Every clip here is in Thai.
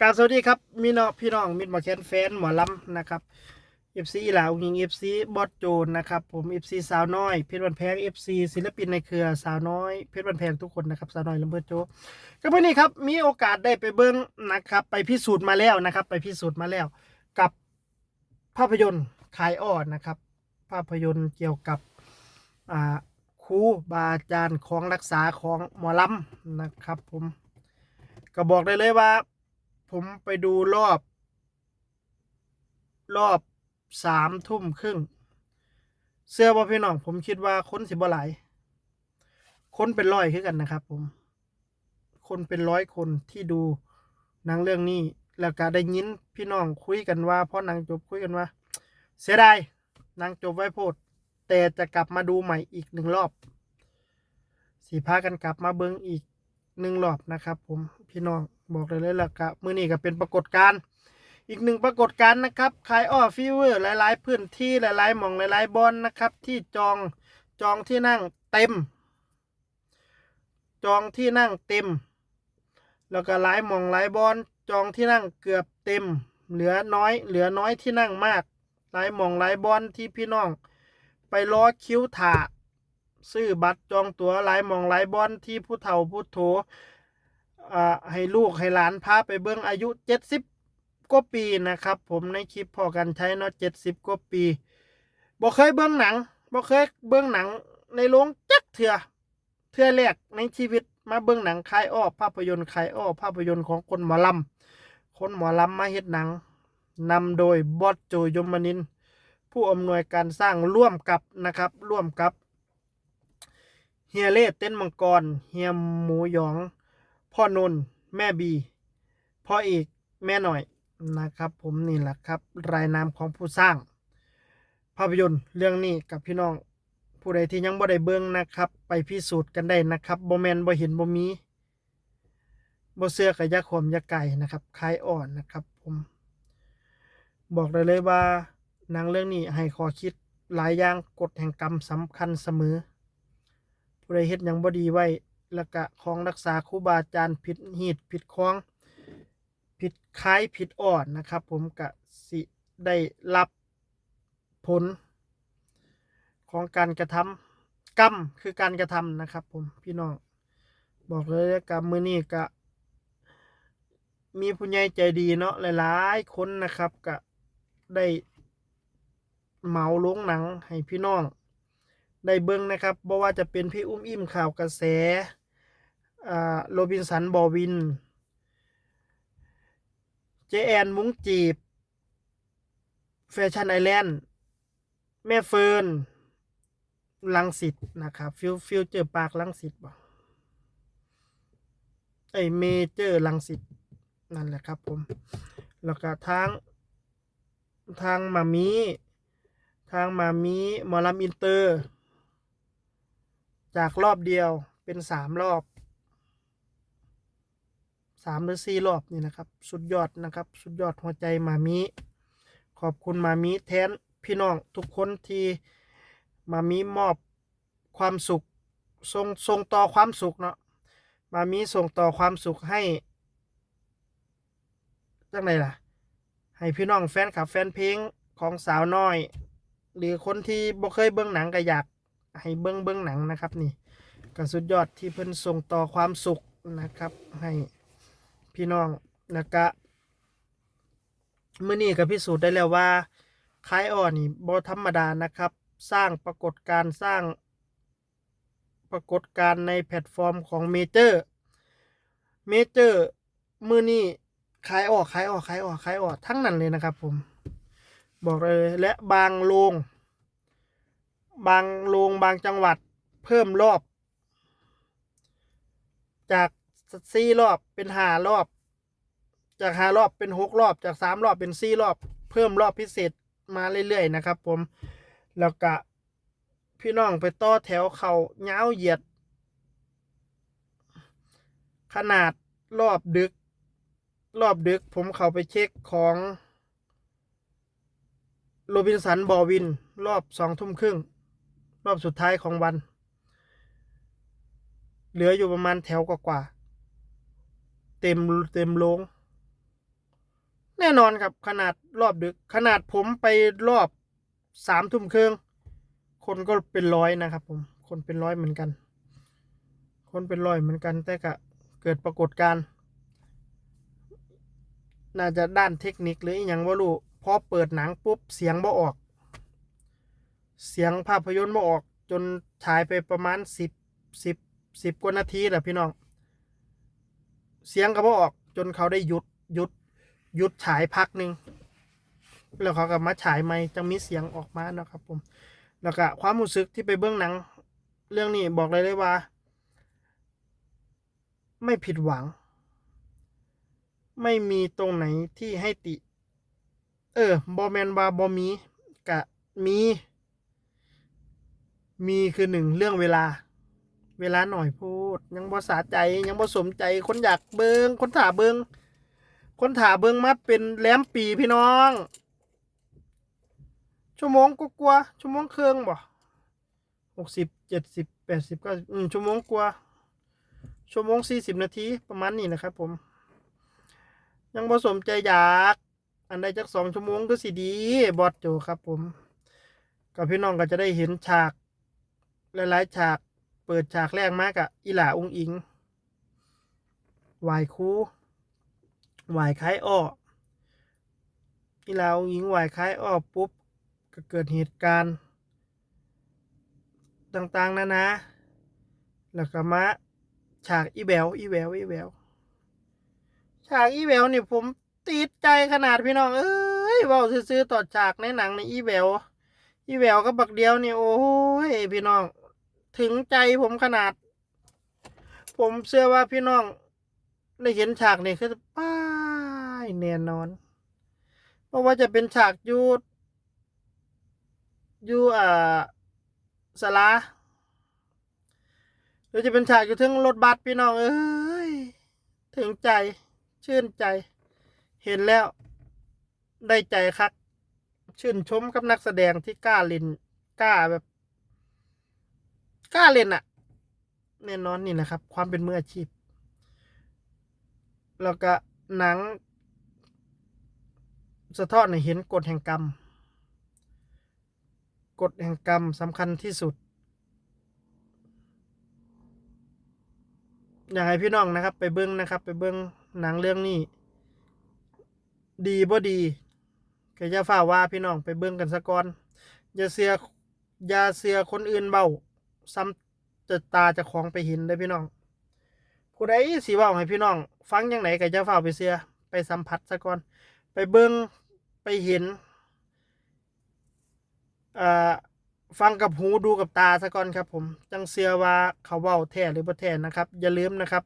กาบสวัสดีครับมีเนาะพี่น้องมิตรหมอแคนแฟนหมอลำนะครับเอฟซีหลาวยิงเอฟซีบอสโจนนะครับผมเอฟซีสาวน้อยเพชรวันแพงเอฟซีศิลปินในเครือสาวน้อยเพชรวันแพงทุกคนนะครับสาวน้อยลำเบิดโจก็วันนี้ครับมีโอกาสได้ไปเบิ้งนะครับ ไปพิสูจน์มาแล้วนะครับ ไปพิสูจน์มาแล้ว กับภาพยนตร์ขายอ้อนะครับ ภาพยนตร์เกี่ยวกับอ่าครูบาอาจารย์ของรักษาของหมอลำนะครับ ผมก็บอกได้เลยว่า ผมไปดูรอบ รอบสามทุ่มครึ่ง เสื้อบ่พี่น้อง ผมคิดว่าคนสิบ่หลายคนเป็นร้อยคือกันนะครับ ผม คนเป็นร้อยคนที่ดูหนังเรื่องนี้ แล้วก็ได้ยินพี่น้องคุยกันว่าพอหนังจบคุยกันว่า เสียดายหนังจบไว้โพด แต่จะกลับมาดูใหม่อีกหนึ่งรอบสีพากันกลับมาเบิ้งอีกหนึ่งรอบนะครับ ผมพี่น้อง บอกเลยเลยล่ะกะมื้อนี้ก็เป็นปรากฏการณ์อีกหนึ่งปรากฏการณ์นะครับขายอ้อฟีเวอร์หลาย ๆ พื้นที่หลาย ๆ หม่องหลาย ๆบอลนะครับ ที่จองจองที่นั่งเต็ม จองที่นั่งเต็ม แล้วก็หลายหม่องหลายบอลจองที่นั่งเกือบเต็ม เหลือน้อย เหลือน้อยที่นั่งมาก หลายหม่องหลายบอลที่พี่น้อง ไปรอคิ้วถาซื้อบัตรจองตั๋วหลายหมองหลายบอลที่ผู้เฒ่าผู้โถ อ่าให้ลูกให้หลานพาไปเบิ้งอายุเจ็ดสิบกว่าปีนะครับ ผมในคลิปพอกันใช้เนาะเจ็ดสิบกว่าปีบ่เคยเบิ้งหนังบ่เคยเบิ้งหนังในโรงจักเถื่อเถื่อแรกในชีวิตมาเบิ้งหนังคายอ้อภาพยนตร์คายอ้อภาพยนตร์ของคนหมอลำคนหมอลำมาเฮ็ดหนังนำโดยบอสโจยมนิน ผู้อำนวยการสร้างร่วมกับนะครับ ร่วมกับเฮียเล่เต้นมังกร เฮียหมูหยอง พ่อนนแม่บีพ่อเอกแม่หน่อยนะครับ ผมนี่แหละครับ รายนามของผู้สร้าง ภาพยนตร์เรื่องนี้กับพี่น้อง ผู้ใดที่ยังบ่ได้เบิ่งนะครับ ไปพิสูจน์กันได้นะครับบ่แมนบ่เห็นบ่มีบ่เสื้อกับยาขมยาไก่นะครับคลายอ่อนนะครับ ผม บอกได้เลยว่าหนังเรื่องนี้ให้ขอคิดหลายอย่างกฎแห่งกรรมสำคัญเสมอ ผู้ใดเฮ็ดยังบ่ดีไว้ แล้วก็ของรักษาครูบาอาจารย์ผิดหีดผิดคล้องผิดคล้ายผิดอ่อนนะครับ ผมกะสิได้รับผลของการกระทำกรรมคือการกระทำนะครับ ผมพี่น้องบอกเลยกรรมมือนี้กะมีผู้ใหญ่ใจดีเนาะหลายๆคนนะครับกะได้เหมาลงหนังให้พี่น้อง ได้เบิ้งนะครับบ่ว่าจะเป็นพี่อุ้มอิ่มข่าวกระแส โรบินสัน บอวิน เจแอนมุ้งจีบ แฟชั่นไอแลนด์ แม่เฟิร์น ลังสิตนะครับ ฟิวฟิวเจอร์ปาร์คลังสิตบ่ไอเมเจอร์ลังสิตนั่นแหละครับผม แล้วก็ทาง ทางมามีทางมามีมอลำอินเตอร์ จากรอบเดียวเป็นสามรอบ สามหรือสี่รอบนี่นะครับ สุดยอดนะครับ สุดยอดหัวใจมามีขอบคุณมามีแทนพี่น้องทุกคนที่มามีมอบความสุขส่งส่งต่อความสุขเนาะมามีส่งต่อความสุขให้จังไดล่ะ ให้พี่น้องแฟนคลับแฟนเพลงของสาวน้อย หรือคนที่บ่เคยเบิ่งหนังก็อยากให้เบิ่งเบิ่งหนังนะครับนี่ก็สุดยอดที่เพิ่นส่งต่อความสุขนะครับให้ พี่น้องแล้วก็มื้อนี้ก็พิสูจน์ได้แล้วว่าคายอ่อนนี่บ่ธรรมดานะครับ สร้างปรากฏการสร้างปรากฏการในแพลตฟอร์มของเมเจอร์เมเจอร์มื้อนี้ขายออกขายออกขายออกขายออกทั้งนั้นเลยนะครับผม บอกเลยและบางโรงบางโรงบางจังหวัดเพิ่มรอบ จาก สี่รอบเป็นห้ารอบ จากห้ารอบเป็นหกรอบ จากสามรอบเป็นสี่รอบ เพิ่มรอบพิเศษมาเรื่อยๆนะครับ ผมแล้วก็พี่น้องไปต่อแถวเขาเง้าเหยียด ขนาดรอบดึก รอบดึกผมเข้าไปเช็คของโรบินสันบอวิน รอบสองทุ่มครึ่ง รอบสุดท้ายของวัน เหลืออยู่ประมาณแถวกว่า เต็มเต็มลง แน่นอนครับขนาดรอบดึก ขนาดผมไปรอบสามทุ่มครึ่งคนก็เป็นร้อยนะครับ ผม คนเป็นร้อยเหมือนกัน คนเป็นร้อยเหมือนกัน แต่ก็เกิดปรากฏการณ์น่าจะด้านเทคนิคหรืออย่างว่ารู้พอเปิดหนังปุ๊บเสียงบ่ออก เสียงภาพยนตร์บ่ออก จนฉายไปประมาณสิบสิบสิบกว่านาทีแหละพี่น้อง เสียงก็บ่ออกจนเขาได้หยุดหยุดหยุดฉายพักหนึ่งแล้วเขาก็มาฉายใหม่จะมีเสียงออกมานะครับผม แล้วก็ความรู้สึกที่ไปเบื้องหนัง เรื่องนี้บอกเลยเลยว่า ไม่ผิดหวัง ไม่มีตรงไหนที่ให้ติ เออบอแมนบาบอมีกะมี มีคือหนึ่งเรื่องเวลา เวลาหน่อยพูด ยังบ่สาใจยังบ่สมใจคนอยากเบิงคนถาเบิงคนถาเบิงมาเป็นแหลมปีพี่น้อง ชั่วโมงกว่าชั่วโมงเครึ่งบ่หกสิบเจ็ดสิบแปดสิบเก้าอืมชั่วโมงกว่าชั่วโมงสี่สิบนาทีประมาณนี้นะครับ ผม ยังบ่สมใจอยากอันใดจักสองชั่วโมงก็สิดีบอสโจครับผม กับพี่น้องก็จะได้เห็นฉากหลายๆฉาก เปิดฉากแรกมากอะอีหล่าองอิงวายคูวายคล้ายอ้ออีหล่าองอิงวายคล้ายอ้อปุ๊บก็เกิดเหตุการณ์ ต่างๆนะนะ แล้วก็มาฉากอีแววอีแววอีแววฉากอีแววนี่ผมติดใจขนาดพี่น้อง เอ้ยเว้าซื้อต่อฉากในหนังในอีแววอีแววก็บักเดียวนี่โอ้ยพี่น้อง ถึงใจผมขนาด ผมเชื่อว่าพี่น้องได้เห็นฉากนี่คือป้ายแน่นอน เพราะว่าจะเป็นฉากยูอยูอ่าสลาหรือจะเป็นฉากอยู่ถึงรถบัสพี่น้องเอ้ยถึงใจชื่นใจเห็นแล้วได้ใจคักชื่นชมกับนักแสดงที่กล้าล่นกล้าแบบ กล้าเล่นอะแน่นอนนี่นะครับ ความเป็นมืออาชีพ แล้วก็หนัง สะท้อนให้เห็นกฎแห่งกรรม กฎแห่งกรรมสำคัญที่สุด อยากให้พี่น้องนะครับ ไปเบิ้งนะครับ ไปเบิ้งหนังเรื่องนี้ ดีบ่ดีก็อย่าฝ่าว่าพี่น้องไปเบิ้งกันซะก่อนอย่าเสียอย่าเสียคนอื่นเบา ซ้ำจะตาจะของไปเห็นได้พี่น้อง ผู้ใดสิเว้าให้พี่น้อง ฟังยังไงก็จะฝ่าไปเสียไปสัมผัสซะก่อน ไปเบิ้งไปเห็นอ่าฟังกับหูดูกับตาซะก่อนครับ ผมจังเสียว่าเขาเว้าแท้หรือบ่แท้นะครับ อย่าลืมนะครับ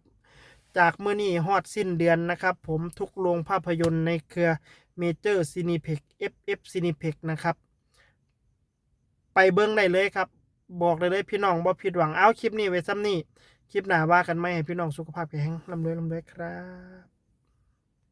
จากเมื้อนี้ฮอดสิ้นเดือนนะครับ ผมทุกโรงภาพยนตร์ในเครือเมเจอร์ซีนิเพ็ก FF ซีนิเพ็กนะครับ ไปเบิ้งได้เลยครับ บอกเลยเลยพี่น้องบ่ผิดหวังเอาคลิปนี้ไว้ซ้ำนี่คลิปหน้าว่ากันไหมให้พี่น้องสุขภาพแข็งแรงลำรวยลำรวยครับ